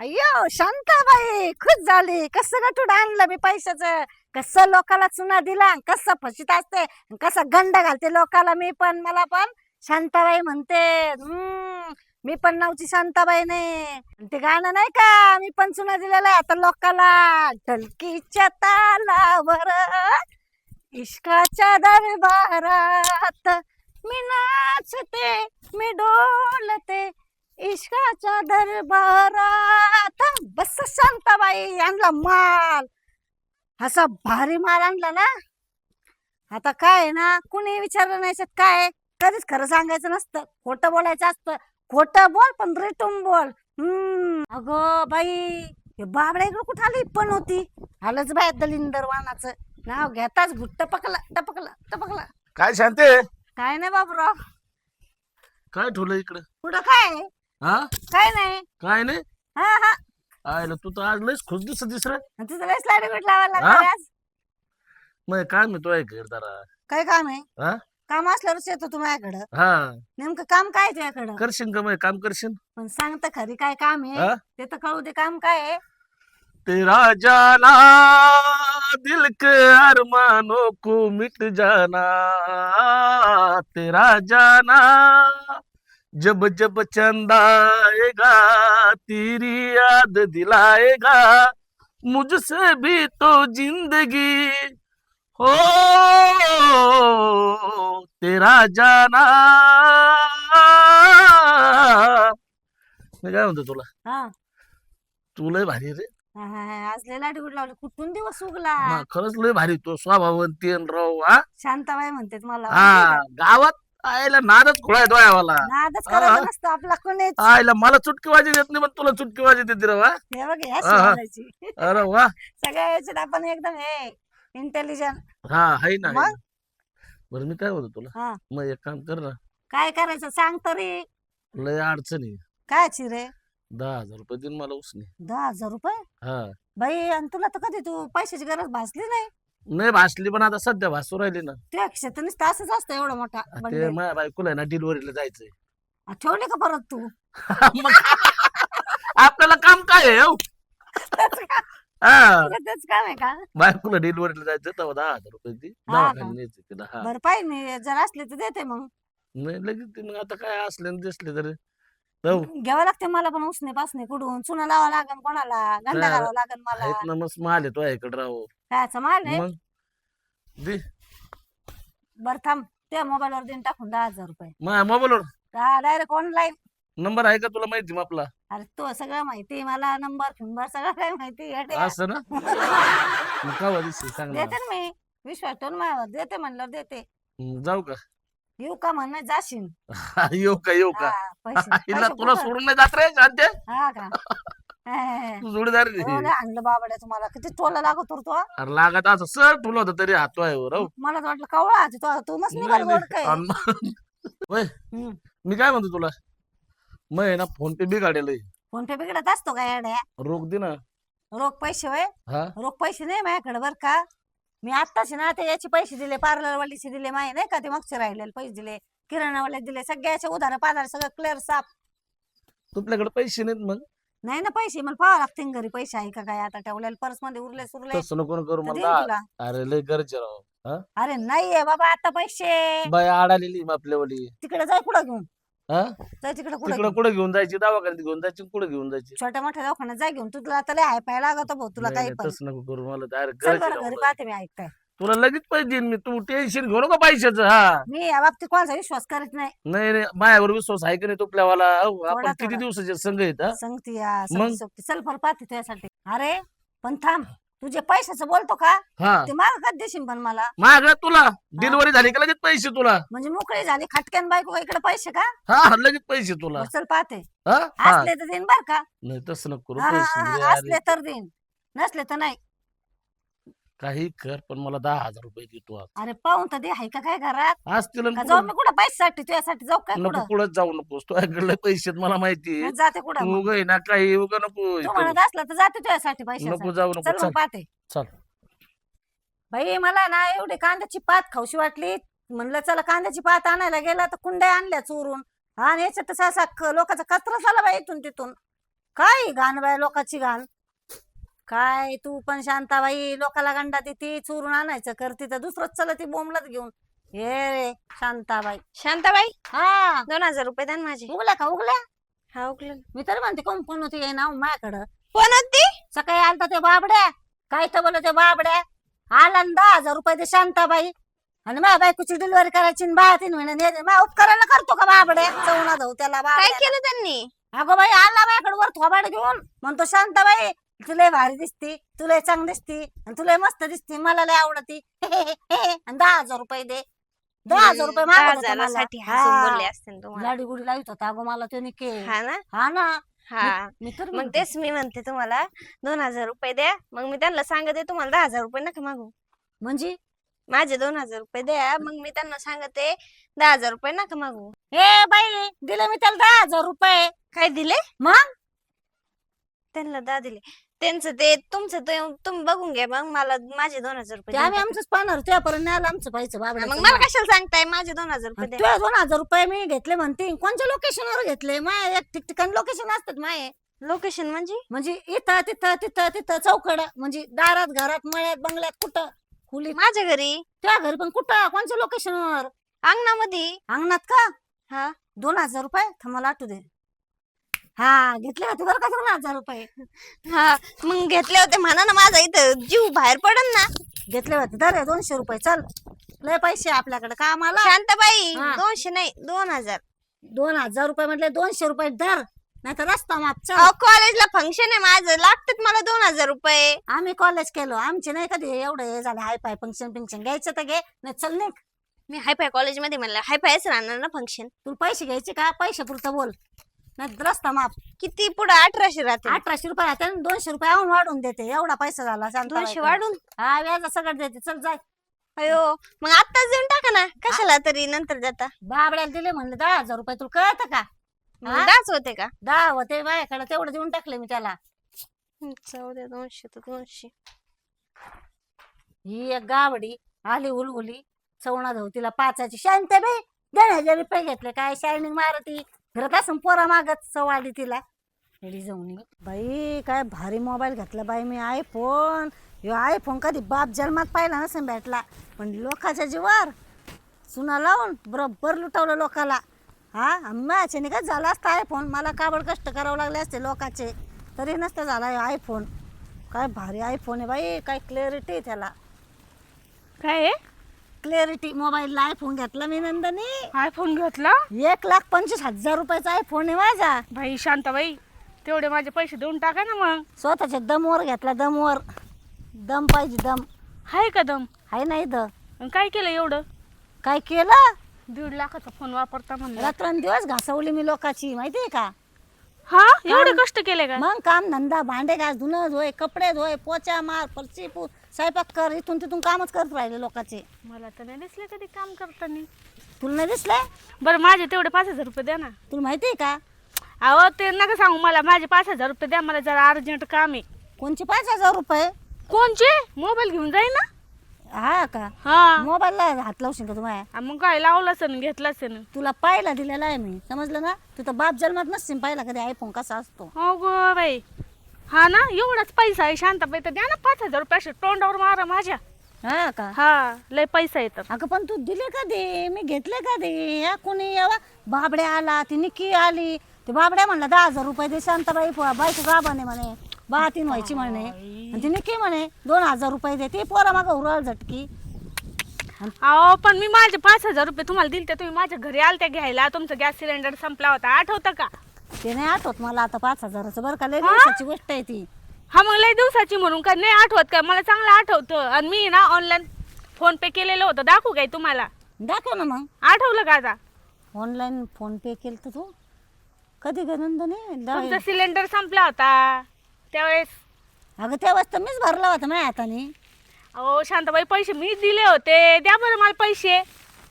अय्यो शांताबाई खुश झाली. कसं गटूड आणलं मी पैशाचं? कसं लोकाला चुना दिला? कसं फशीत असते? कसं गंड घालते लोकाला मी पण मला पण? शांताबाई म्हणते हम्म मी पण नावची शांताबाई नाही ते गाणं नाही का मी पण चुना दिलेलं आहे. आता लोकाला ढलकीच्या तालावर इश्काच्या दरबारात मी नाचते मी डोलते. इश्काच्या दरबारात. बस शांताबाई आणला माल. असा भारी माल आणला ना. आता काय ना कुणी विचारलं नाही काय? कधीच खरं सांगायचं नसतं. खोटं बोलायचं असतं. खोटं बोल पण रेटून बोल. हम्म. अगं बाई हे बाबड्या इकडे कुठं आली? पण होती. आलंच बाय दलिंदर वानाचं. नाव घेताच घुट टपकला टपकला टपकला. काय शांते? काय नाही बाबूराव. काय ठेवलं इकडं? पुढं काय? हा? काय नाही. काय नाही? हा हा. आयला तू तर आज लयच खुश दिसत दिसर आणि तुझं लय स्लाइड बीट लावायला हा? आज. मग काय मी तो घर जरा. काय काम आहे? हा? काम असल्यावरच येतो तू माझ्याकडं. हा. नेमकं काम काय आहे तुझ्याकडं? करशील का मग काम करशील? पण सांग तर खरी काय काम आहे? ते तर कळू दे काम काय आहे. तेरा जाना दिल के अरमानों को मिट जाना. तेरा जाना जब जब चंदा आएगा तेरी याद दिलाएगा मुझसे भी तो जिंदगी। हो तेरा जाना। मी काय म्हणतो तुला? हा. तू लय भारी रे. हा, हा, हा. आज लय लाइट बीट लावली. कुठून दिवस उगला? हा, खरंच लय भारी तो स्वभावंती राव हा. शांताबाई म्हणतात मला. हा गावात आयला नादच हा. करायचं नसतं आपला कोणीच. आयला मला चुटकीबाजी देत नाही पण तुला चुटकीबाजी देते रे वा. हे बघ ह्या हा, हा. शिवायची अरे वा. सगळ्या याच्यात आपण एकदम हे इंटेलिजंट हा हाय ना हाय मग? ना. बरं मी काय म्हणतो तुला? हा. मग एक काम कर ना. काय करायचं सांग तरी. लय अडचणी काय रे? दहा हजार रुपये देईन मला उसने. दहा हजार रुपये? हा. बाई आणि तुला तर कधी तू पैशाची गरज भासली नाही? नाही भासली पण आता सध्या भासू राहिली ना. तुझ्या खिशात तर नुसतं असंच असतं एवढा मोठा ते बंडल. माझ्या बायकोला आहे ना डिलिव्हरीला जायचंय. आ, ठेवले का परत तू? मग आपल्याला काम काय आहे हो? त्याचं का- हा. तुला तेच काम आहे का? बायकोला डिलिव्हरीला जायचं तेव्हा दहा हजार रुपये ती हा का? दवाखान्यात न्यायचं तिला हा. मी जर असले तर देते मग. नाही लगेच ते मग आता काय असले दिसले तरी. जाऊ घ्यावं लागते मला पण उसने पासने कुठून? चुना लावा लागन कोणाला? गंडा हा. घालावं लागन मला? आहेत ना मस्त माल येतो इकडे राहू कायचा माल आहे? मग दे. बरं थांब त्या मोबाईलवर देऊन टाकून दहा हजार रुपये. माझ्या मोबाईलवर? डायरेक्ट ऑनलाईन नंबर आहे का तुला माहिती मग आपला? अरे तो सगळं माहिती मला नंबर फिंबर सगळं काय माहिती. असं ना? मग का दिसते सांग ना देते ना मी. विश्वास ठेवून माझ्यावर. देते म्हणल्यावर देते. हम्म, जाऊ का? येऊ का म्हणणं जाशील? हा, येऊ का येऊ का? हा, पैसे हिला पैसे तुला कुठं? सोडून नाही जात रे शांते. हा का? हे, हे, हे. तू जोडीदार आहे. एवढं आणलं बाबड्या तुम्हाला. किती टोला लागत होतो हा? अरे लागत असं सर ठुलं होतं तरी हातो आहे राहू. मला तर वाटलं कवळा आहे तो तू मस्त निघाल गोड काय होय हम्म. मी काय म्हणतो तुला? मग आहे ना फोन पे बिघाडेल फोन पे बिघडत असतो का येड्या? रोख दे ना. रोख पैसे वय? हा. रोख पैसे नाही माझ्याकडे बर का? मी आत्ताच ना ते याचे पैसे दिले पार्लर वालीचे दिले माही नाही का ते मागचे राहिलेले पैसे दिले किराणावाले दिले सगळ्याचे उधार पाधार सगळं क्लिअर साफ. तुझ्याकडे पैसे नाहीत मग? नाही ना पैसे मला पाहावं लागतील घरी पैसे आहे का काय आता ठेवलेले पर्समध्ये उरले सुरले. तसं नको ना करू तर देईन मला तुला. अरे लय गरजे राव अरे नाहीये बाबा आता पैसे. बाय आडालेली मग आपल्यावाली तिकडे जाय कुठं घेऊन. हा? जाय तिकडे कुठं तिकडं कुठं घेऊन जायची? दवाखान्यात घेऊन जायची कुठं घेऊन जायची? छोट्या मोठ्या दवाखान्यात जाय घेऊन. तुला आता लय पाय लागत भाऊ तुला नाही, काही नाही, पण. तसं नको करू मला. चल आहे बरं घरी. पाहते मी ऐकताय तुला लगेच पैसे देईन मी. तू टेन्शन घेऊ नका पैशाचं हा. मी या बाबतीत कोणाचा विश्वास करत नाही. नाही नाही माझ्यावर विश्वास आहे का नाही तुपल्यावाला अहो, आपण थोडा- किती थोडा. दिवसाचे संघ हा? सांगते या मग? सांगते सोबती. चल बरं पाहते तुझ्यासाठी. अरे पण थांब. तुझे पैशाचं बोलतो का? हा. ते माग कधी देशील पण मला? माझ्याकडे तुला? डिलिव्हरी झाली का लगेच पैसे तुला? म्हणजे मोकळी झाली खटक्यान बायको इकडे पैसे का? हा हा, लगेच पैसे तुला. चल पाहते. हा? हा. असले तर देईन बर का? नाही तसं नको करू हा, हा, हा. असले तर देईन. नसले तर नाही. काही कर पण मला दहा हजार रुपये देतो आज. अरे पाहून तर दे. हाय का काय घरात? आज तिला का जाऊ मी कुठं? पैशासाठी तुझ्यासाठी जाऊ काय नको कुठं? कुठं जाऊ नकोस. तुझ्याकडले पैसे आहेत मला माहिती. मी जाते कुठं तू मग? उगा ना काही उगा नको तू. म्हणत असलं तर जाते तुझ्यासाठी नको पैशासाठी जाऊ चल नको मग चल. पाहते. चल. बाई मला ना एवढी कांद्याची पात खाऊशी वाटली. म्हणलं चला कांद्याची पात आणायला गेला तर कुंड्या आणल्या चोरून. हा आणि याच्यात तसा असा क- लोकांचा कचरा झाला बाई इथून तिथून. काय घाण बाय लोकांची घाण? काय तू पण शांताबाई लोकाला गंडा देती चोरून आणायचं करती तर दुसरंच चला ती बोंबलत घेऊन. हे रे शांताबाई. शांताबाई? हा. दोन हजार रुपये द्या ना माझे. उगल्या का उगल्या? हा उकलं मी तरी म्हणते कोण कोण होती ये ना माझ्याकडं? कोण होती? सकाळी आलता ते बाबड्या. काय तर बोल ते बाबड्या. आला न दहा हजार रुपये ते शांताबाई. आणि माझ्या बायकोची डिलिव्हरी करायची बाया तीन महिने नेले. माझ्या उपकाराला करतो का बाबड्या? चवणा धाऊ त्याला काय बाबड्या केलं त्यांनी? अगो बाई आला माझ्याकडे वर थोबाड घेऊन. म्हणतो शांताबाई तुला भारी दिसती तुला चांग दिसती आणि तुला मस्त दिसती मला लय आवडती. आणि दहा हजार रुपये दे. दहा हजार रुपये मागत होता मला. हजारासाठी हसून हा. बोलले असते तुम्हाला. लाडी गुडी लावित होता अगो मला त्याने के. हा ना? हा ना. हा. मी तर मग म्हणते. तेच मी म्हणते तुम्हाला दोन हजार रुपये द्या. मग मी त्यांना सांगते तुम्हाला दहा हजार रुपये नका मागू म्हणजे? माझे दोन हजार रुपये द्या. मग मी त्यांना सांगते दहा हजार रुपये नका मागू ए बाई दिले मी त्याला दहा हजार रुपये. काय दिले? मग? त्यांना दहा दिले. त्यांचं ते तुमचं ते तुम्ही बघून घ्या मग. मला माझे दोन हजार रुपये ते आम्ही टाका. आमचंच पाहणार. तुझ्यापर्यंत आलं आमचं हा, बाबा मग मला कशाला सांगताय? माझे दोन हजार रुपये द्या. तुझ्या दोन हजार रुपये मी घेतले म्हणते. कोणत्या लोकेशनवर घेतले? माय एक ठिकठिकाणी लोकेशन असतात माय. लोकेशन म्हणजे? म्हणजे इथं तिथं तिथं तिथं चौकड. म्हणजे दारात घरात मळ्यात बंगल्यात कुठं? खोलीत. माझ्या घरी? त्या घरी पण कुठं? कोणत्या लोकेशनवर अंगणामध्ये. अंगणात का? हा. दोन हजार रुपये? थांब मला आठवू दे. हा घेतले होते बरं का दोन हजार रुपये? हा मग घेतले होते म्हणा ना माझा इथं जीव बाहेर पडन ना. घेतले होते दर दोनशे रुपये चल. लय पैसे आपल्याकडे कामाला. शांताबाई हा. दोनशे नाही दोन हजार. दोन हजार रुपये म्हटले दोनशे रुपये दर नाही तर रस्ता माप चल. अहो कॉलेजला फंक्शन आहे माझं लागतात मला दोन हजार रुपये. आम्ही कॉलेज केलो आमचे नाही कधी एवढे हे झाले हाय पाय फंक्शन पिंक्शन घ्यायचं तर घे नाही चल नाही मी हायफाय कॉलेजमध्ये म्हणलं हायफायच राहणार ना फंक्शन तुला पैसे घ्यायचे का? पैसे पुरतं बोल. नाही रस्ता माप किती पुढे अठराशे राहते अठराशे रुपये राहते आणि दोनशे रुपये आहून वाढून देते. एवढा पैसा झाला. दोनशे वाढून? हा व्याज सगळं देते. चल जाय. अयो मग आत्ताच देऊन टाका ना. कशाला तरी नंतर जाता बाबड्याला दिले म्हणले दहा हजार रुपये तुला कळतं का? मग हा? दाच होते का? दहा होते माझ्याकडे तेवढं देऊन टाकले मी त्याला. जाऊ दोनशे तर दोनशे. ही एक गावडी आली उलगुली चवणा धाऊ तिला पाचाची शांत बे दोन हजार रुपये घेतले. काय शायनिंग मारती? खरं असं पोरा मागत सवाली तिला. रेडी जाऊन बाई काय भारी मोबाईल घेतला बाई मी आयफोन ह्यो आयफोन कधी बाप जन्मात पाहिला नसेल भेटला. पण लोकाच्या जीवावर चुना लावून बरोबर लुटवलं लोकाला. हा? माझ्याने काय झाला असता आयफोन मला काबड कष्ट करावं लागले असते लोकाचे. तरी नसतं झाला आयफोन काय भारी आयफोन आहे बाई काय क्लॅरिटी आहे त्याला. काय आहे क्लॅरिटी मोबाईलला आयफोन घेतला मी नंदनी. आयफोन घेतला? एक लाख पंचवीस हजार रुपयाचा आयफोन आहे माझा. भाई शांताबाई तेवढे माझे पैसे देऊन टाका ना मग. स्वतःच्या दमवर घेतला दमवर. दम पाहिजे दम. हाय का दम? हाय नाही द काय केलं एवढं? काय केलं? दीड लाखाचा फोन वापरता म्हणलं. रात्रंदिवस घासवली मी लोकांची माहितीये का? हा? एवढे कष्ट केले का? मग काम धंदा भांडे घास धुणं धुय कपडे धुय पोचा मार फरची पू स्वयंपाक कर इथून तिथून कामच करत राहिले लोकांचे. मला तर नाही दिसले कधी काम करताना. तुला नाही दिसलंय? बरं माझे तेवढे पाच हजार रुपये द्या ना. तुला माहितीये का? अहो ते नका सांगू मला माझे पाच हजार रुपये द्या मला जरा अर्जंट काम आहे. कोणचे पाच हजार रुपये? कोणचे? मोबाईल घेऊन जाई ना. हा का? हा. मोबाईलला हात लावशील का तुम्हाला आ मग काय लावलाच ना घेतलाच ना तुला पाहिला दिलेला आहे मी समजलं ना? तू तर बाप जन्मात नसशील पाहिला कधी आयफोन कसा असतो. हो गो बाई. हा ना एवढाच पैसा आहे शांताबाई तर द्या ना पाच हजार रुपये तोंडावर मारा माझ्या. हा का? हा लय पैसा येतात अगं पण तू दिले कधी मी घेतले कधी या कोणी यावा? बाबड्या आला ती निक्की आली. ते बाबड्या म्हणला दहा हजार रुपये दे शांताबाई पो- बायको गाबाने म्हणे बा तीन व्हायची म्हणे. आणि ती निक्की म्हणे दोन हजार रुपये दे. ती पोरा मागं उरळ झटकी. अहो पण मी माझे पाच हजार रुपये तुम्हाला दिलते तुम्ही माझ्या घरी आलते घ्यायला. तुमचा गॅस सिलेंडर संपला होता. आठवतं का? ते नाही आठवत मला आता पाच हजाराचं बरं का लय हा? दिवसाची गोष्ट आहे ती. हा मग लय दिवसाची म्हणून का नाही आठवत का? मला चांगलं आठवतं. आणि मी ना ऑनलाईन फोन पे केलेलं होतं. दाखवू काय तुम्हाला? दाखव ना मग. आठवलं का आता? ऑनलाईन फोन पे केलं तर तू? कधी ग नंदनी? तुमचा सिलेंडर संपला होता. त्यावेळेस? अगं तेव्हाच तर मीच भरला होता माझ्या हाताने. अहो शांताबाई पैसे मी दिले होते. द्या बरं मला पैसे.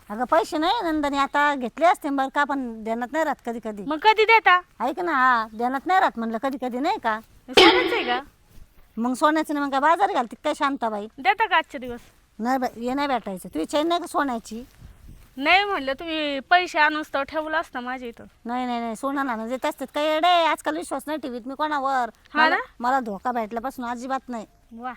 अगं पैसे नाही नंदनी आता घेतले असते बरं का पण देण्यात नाही राहत कधी कधी मग कधी देता? ऐक ना हा देण्यात नाही राहत म्हणलं कधी कधी नाही का? सोन्याचं आहे का? मग सोन्याचं नाही मग काय बाजार घालते काय शांताबाई? देता का आजचे दिवस? नाही बाई हे नाही भेटायचं. तुझी चैन नाही का सोन्याची? नाही म्हणलं तुम्ही पैसे आणूच तर ठेवलं असतं माझ्या इथं. नाही नाही नाही सोना ना देत असतात काही येडे आजकाल विश्वास नाही ठेवीत मी कोणावर. हा मला? मला धोका भेटल्यापासून अजिबात नाही. वा.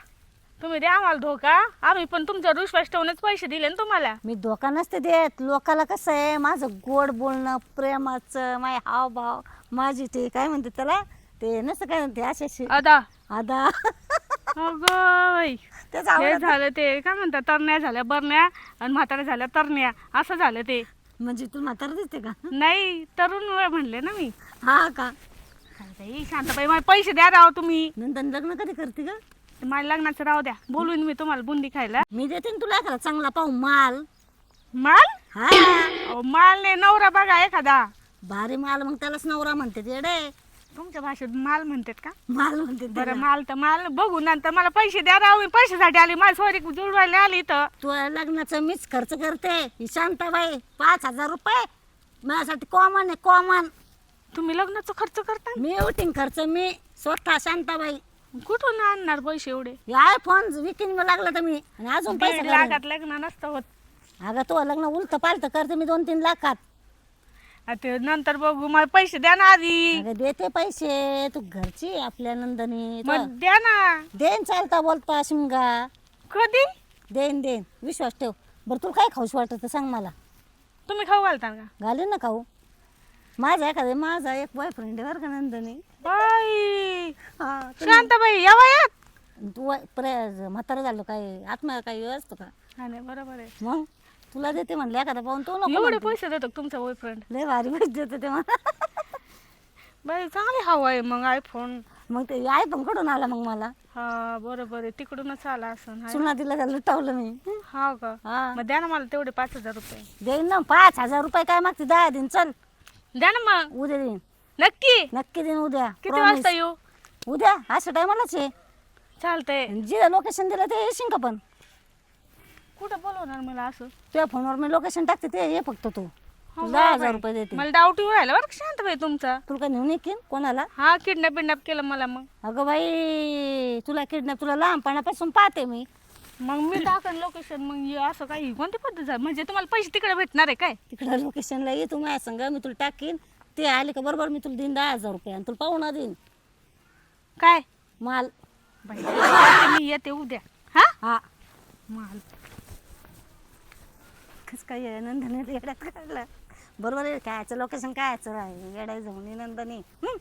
तुम्ही द्या आम्हाला धोका. आम्ही पण तुमच्यावर विश्वास ठेवूनच पैसे दिले ना तुम्हाला. मी धोका नसते देत. लोकाला कसं आहे माझं गोड बोलणं प्रेमाचं माझे हावभाव माझी ते काय म्हणते त्याला? ते नसतं काय म्हणते असे अदा. आदा अगं बाई. तेच हे आवडत. झालं ते काय म्हणतात तरण्या झाल्या बरण्या आणि म्हाताऱ्या झाल्या तरण्या. असं झालं ते. म्हणजे तू म्हातारा दिसते का? नाही तरुण वय म्हणले ना मी. हा का? बाई, शांताबाई मला पैसे द्या राव तुम्ही. नंतर लग्न कधी करते का मला लग्नाचं राव द्या. बोलून मी तुम्हाला बुंदी खायला. मी देते ना तुला एखादा चांगला पाहू माल. माल? हा. अहो, माल नाही नवरा बघा एखादा. भारी माल मग त्यालाच नवरा म्हणते येडे. तुमच्या भाषेत माल म्हणतात का? माल म्हणते बरं त्याला. माल तर माल. बघू नंतर मला पैसे द्या मी पैशासाठी आली माझी सोरी जुळवायला आली इथं. तू लग्नाचं मीच खर्च करते. ही शांताबाई पाच हजार रुपये. माझ्यासाठी कॉमन आहे कॉमन तुम्ही लग्नाचा खर्च करता? मी उठीन खर्च मी स्वतः शांताबाई. कुठून आणणार पैसे एवढे? हे आयफोन विकीन लागला तर मी आणि अजून पैसे दीड. लाखात लग्न नसतं होत. अगं तो लग्न उलट पालत करते मी दोन तीन लाखात. आ ते नंतर बघू मला पैसे द्या ना आधी. अगं देते पैसे. तू घरची आपल्या नंदनी. मग द्या ना. देन चालता बोलता शिमगा कधी? Then then. विश्वास ठेव. बरं तुला काय खाऊशी वाटत सांग मला. तुम्ही खाऊ घालता का? घालेन ना खाऊ. माझा एखादा माझा एक बॉयफ्रेंड आहे बरं का नंदनी. बाई! हा शांताबाई या वयात? तू वय- प्रे म्हातारा झालो काय? आत्मा काय वेळ असतो का? हा नाही बरोबर आहे. मग? तुला देते म्हणले एखादा पाहून तू नको एवढे म्हणते. पैसे देतो का तुमचा बॉयफ्रेंड लय भारी पैसे देते ते मला. बाई चांगली हवा आहे मग आयफोन मग ते पण कडून आला मग मला. हा बरोबर आहे. तिकडूनच आला असं चुना दिला त्याला लुटावलं मी. हा का? हा. मग द्या ना मला तेवढे पाच हजार रुपये. देईन ना पाच हजार रुपये काय मागते? दहा दिन चल. द्या ना मग. उद्या देईन. नक्की? नक्की देईन उद्या किती Promise. वाजता येऊ? उद्या? असं टायमालाच आहे चालतंय. जिथं लोकेशन दिलं ते येशील का पण? कुठं बोलवणार मला असं? तुझ्या फोनवर मी लोकेशन टाकते ते ये फक्त तू. हो, दहा हजार बाई. रुपये देते. मला डाऊट राहिला बरं का शांताबाई तुमचा. तुला काय नेऊन येईन कोणाला? हा किडनॅप बिडनॅप केलं मला मग. अगं बाई तुला किडनॅप तुला लहानपणापासून पाहते मी. मग मी टाकन लोकेशन मग हे असं काही कोणती पद्धत झाली? म्हणजे तुम्हाला पैसे तिकडे भेटणार आहे काय? तिकडं लोकेशनला ये तू माझ्या संग मी तुला टाकीन. ते आले का बरोबर मी तुला देईन दहा हजार रुपये आणि तुला पाहुणा देईन. काय? माल. बाई, मी येते उद्या. हा? हा. माल. कस काय आहे, नंदनी येड्यात काढलं बरोबर आहे कायचं लोकेशन कायचं आहे. येड्या जाऊन नंदनी. हं?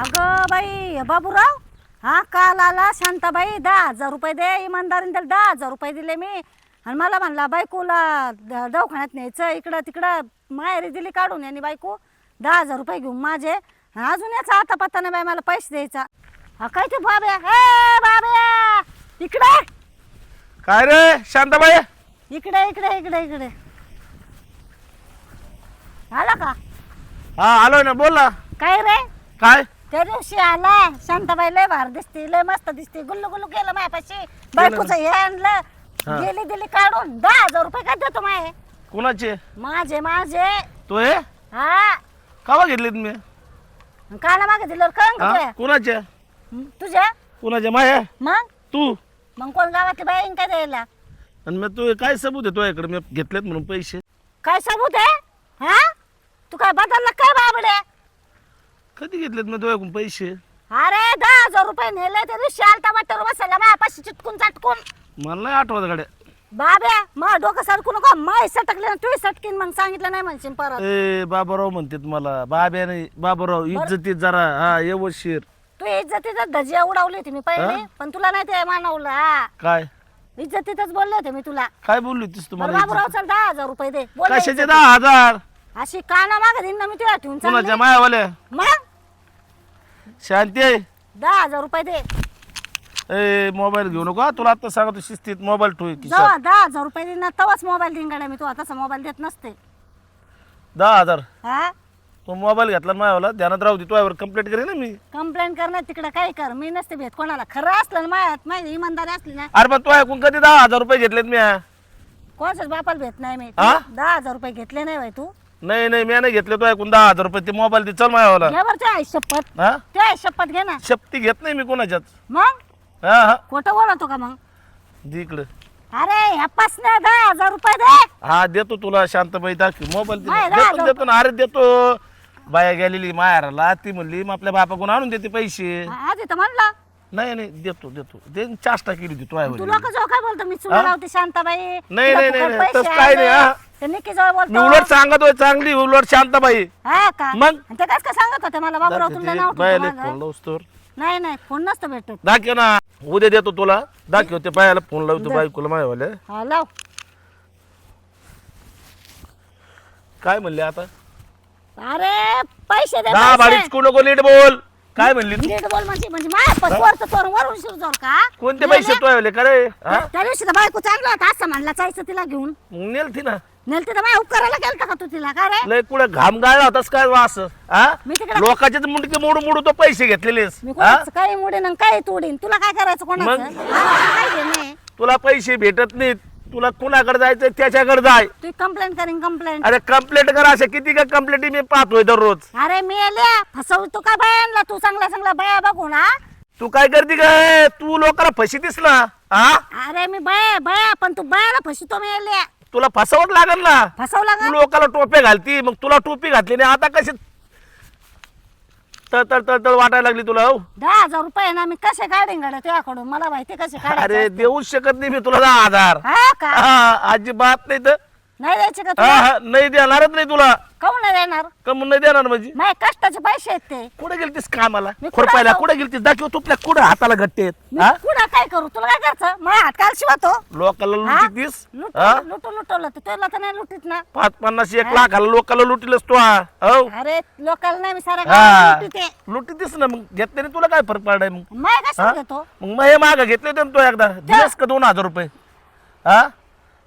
अगं बाई हे बाबूराव हा काल आला शांताबाई दहा हजार रुपये दे इमानदारीने त्याला दहा हजार रुपये दिले मी. आणि मला म्हणला बायकोला द- दवाखान्यात न्यायचं इकडं तिकडं माहेरी दिली काढून यांनी बायको. दहा हजार रुपये घेऊन माझे. आणि अजून याचा आता पत्ता नाही बाई मला पैसे द्यायचा. हा काय ते बाब्या? हे बाब्या! इकडे! काय रे शांताबाई? इकडे इकडे इकडे इकडे. आला का? हा आलोय ना बोल ना. काय रे? काय? त्या दिवशी आला शांताबाई लय भार दिसते लय मस्त दिसते. गुल्लू गुल्लू केलं माझ्यापाशी बायकोचं हे आणलं. गेली दिली काढून. दहा हजार रुपये काय देतो माय? कुणाचे? माझे माझे. तो हे. हा कावा घेतले तुम्ही काला मागे दिलं कळंग हा? तुझ्या? कुणाचे? तुझ्या? कुणाचे? माया? मग? तू? मग कोण गावातली बाई काय द्यायला? आणि मग तू काय सबूत आहे तुझ्याकडे? मी घेतलेत म्हणून पैसे. काय सबूत आहे? हा? तू काय बदलला काय बाबडे कधी घेतलेत मी तुझ्याकडून पैसे? अरे दहा हजार रुपये नेले त्या दिवशी आलता वाटतं बसायला माझ्यापाशी चिटकून चटकून. मला नाही आठवत गाड्या. बाब्या मग डोकं सरकू नको माय सटकले ना तू सटकीन मग सांगितलं नाही म्हणशील परत. ए बाबाराव म्हणतात मला बाब्या नाही बाबाराव इज्जतीत जरा हा येवशीर. तू इज्जतीतच धजिया उडवली होती मी पहिले हा? पण तुला नाही ते मानवलं हा. काय? इज्जतीतच बोलले होते मी तुला. काय बोलली तीस बरं तुम्हाला बाबूराव? चल दहा हजार रुपये दे. बोल ना कशाचे इज्जतीत. दहा हजार? अशी काना मागे देईन ना मी तुला ठेवून. कुणाच्या चालली. मायावाल्या मग? शांती आहे? दहा हजार रुपये दे. ए मोबाईल घेऊ नको हा. तुला आता सांगतो शिस्तीत मोबाईल ठेव खिशात. दहा हजार रुपये देईन ना तेव्हाच मोबाईल देईन गाड्या मी तू तसा मोबाईल देत नसते. दहा हजार? हा? तो मोबाईल घेतला मायावाला? ध्यानात राहू दे तुझ्यावर कंप्लेंट करेन ना मी. कंप्लेंट करणार तिकडे काय कर? मी नसते भेट कोणाला. खरं असलं ना माझ्यात माझी इमानदारी असली ना. अरे पण तू ऐकून कधी दहा हजार रुपये घेतलेत मी हा? कोणाच्याच बापाला भेट नाही मी. हा? दहा हजार रुपये घेतले नाही बाई तू. नाही नाही मी नाही घेतले तू ऐकून दहा हजार रुपये. ते मोबाईल दे चल घे बरं त्या शपथ. हा? त्या शपथ घे ना. शक्ती घेत नाही मी कोणाच्याच मग? हा हा. खोटं बोलतो का मग? दे इकडं. अरे ह्या पासनं दहा हजार रुपये दे. हा देतो तुला शांतबाई दाखव. मोबाईल नाही, देतो ना. अरे देतो. बाया गेलेली माहेराला ती म्हणली मग आपल्या बापाकडून आणून देते पैसे. आधी तर म्हणला. नाही नाही देतो देतो. दे चाष्टा केली होती तो तू लोक जवळ काय बोलतो? मी चुना हा? लावते शांताबाई. नाही, तुला नाही, नाही, तसं काही नाही, आले. हा. ते निकी जवळ मी बोलतो उलट सांगत होय चांगली उलट शांताबाई. हा का? मग? आणि ते कस काय सांगत होते मला? बाबूराव तुला नाव बायाला. फोन लावूस तर. नाही नाही फोन नसतो भेटत. दाखव ना. उद्या देतो तुला. दाखव ते बायाला फोन लावतो बायकोला मायवाले हा लाव. काय म्हणले आता? अरे पैसे दे दहा पैसे. भाडीच कोण नको नीट बोल. काय म्हणली तू? नीट बोल म्हणजे म्हणजे माझ्या पण वरचं तोरण वरून शिव जोर का? कोणते पैसे तो का रे हा? त्या दिवशी तर बायको चांगला होता असं म्हणला जायचं तिला घेऊन. मग नेलती ना. नेलते तर माझ्या उपकाराला गेलता का तू तिला? का रे? लय कुठं घाम गाळला होतास काय वास हा? मी तिकडं- मुंडके मोडू मोडू तो पैसे घेतलेलेस मी हा? कोणाचं काही मुडीन आणि काही तोडीन. तुला काय करायचं कोणाचं? मग? हा, काय घेणे तुला पैसे भेटत नाहीत. तुला कुणाकडे जायचं त्याच्याकडे जाय. तू कंप्लेंट करीन कंप्लेंट अरे कंप्लेंट कर अशा किती का कंप्लेंट मी पाहतोय दररोज? अरे मी आल्या फसवतो का बायांना तू चांगल्या चांगल्या बाया बघून हा? तू काय करते काय तू लोकांना फशी दिसला हा? अरे मी बाया बाया पण तू बायाला फसवतो मी आल्या. तुला फसवट लागल ना? फसवला तू का लोकांना टोपे घालती मग तुला टोपी घातली नाही आता कशी तळ तळ वाटायला लागली तुला हो? दहा हजार रुपये ना मी कसे काढीन गड्या तुझ्याकडून? मला माहिती कसे अरे काढायचे देऊच शकत नाही मी तुला दहा हजार. हा का? हा अजिबात नाही तर नाही द्यायचे का हा तुला? हा नाही देणारच नाही तुला. काऊन नाही देणार? कमून नाही देणार म्हणजे? माझ्या कष्टाचे पैसे आहेत ते. कुठे गेलतीस कामाला? मी कुठं खुरपायला जाऊ? कुठे गेलतीस? दाखव तुपल्या कुठे हाताला घट्टे आहेत मी हा? पुन्हा काय करू? तुला काय करायचं? माझ्या हात काल शिवतो. लोकाला? लुटीतीस? लुट हा? लुटू लुटवलं तर तुला तर नाही लुटीत ना. पाच पन्नास एक लाखाला लोकाला लुटीलस तू हा? हो? अरे लोकांना नाही मी सारा गावाला लुटीते लुटीतीस ना मग. घेतल्याने तुला काय फरक पडाय मग? माय हा? कसं देतो मग मग हे माग घेतले होते ना तो एकदा? दिलेस का दोन हजार रुपये? हा?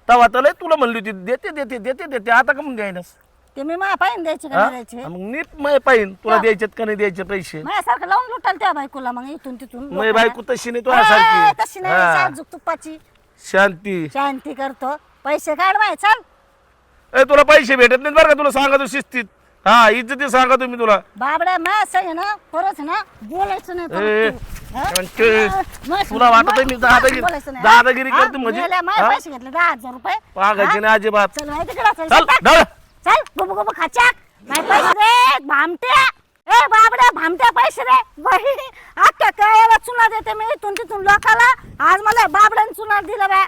तवा तर लय तुला म्हणली होती देते देते देते देते आता का मग द्यायनस ते मी माझ्या पाहिजे द्यायचे का? नाही द्यायचे मग नीट मय पाहिजे तुला. द्यायचेत का नाही द्यायचे पैसे माझ्यासारखं लावून लुटाल त्या बायकोला मग इथून तिथून मग. बायको तशी नाही ए, तुझ्यासारखी तशी नाही हा. साजूक तुपाची शांती शांती करतो पैसे काढ माय चल ए तुला पैसे भेटत नाहीत बरं का तुला सांगा तू शिस्तीत हा इज्जती सांगा तुम्ही तुला बाबड्या मा आहे ना परत ना बोलायचं नाही परत ए, तू. तुला वाटतंय मी दादागिरी-. दादागिरी? करते म्हणजे? पैसे घेतले दहा हजार रुपये पागायची? नाही अजिबात चल माहिती तिकडे चल चल चल, धर. चल गुबु गुबु खाचाक पैसे दे भामट्या ए बाबड्या भामट्या पैसे दे बाई अख्ख्या कळ्याला चुना देते मी इथून तिथून लोकाला आज मला बाबड्याने चुना दिला बाई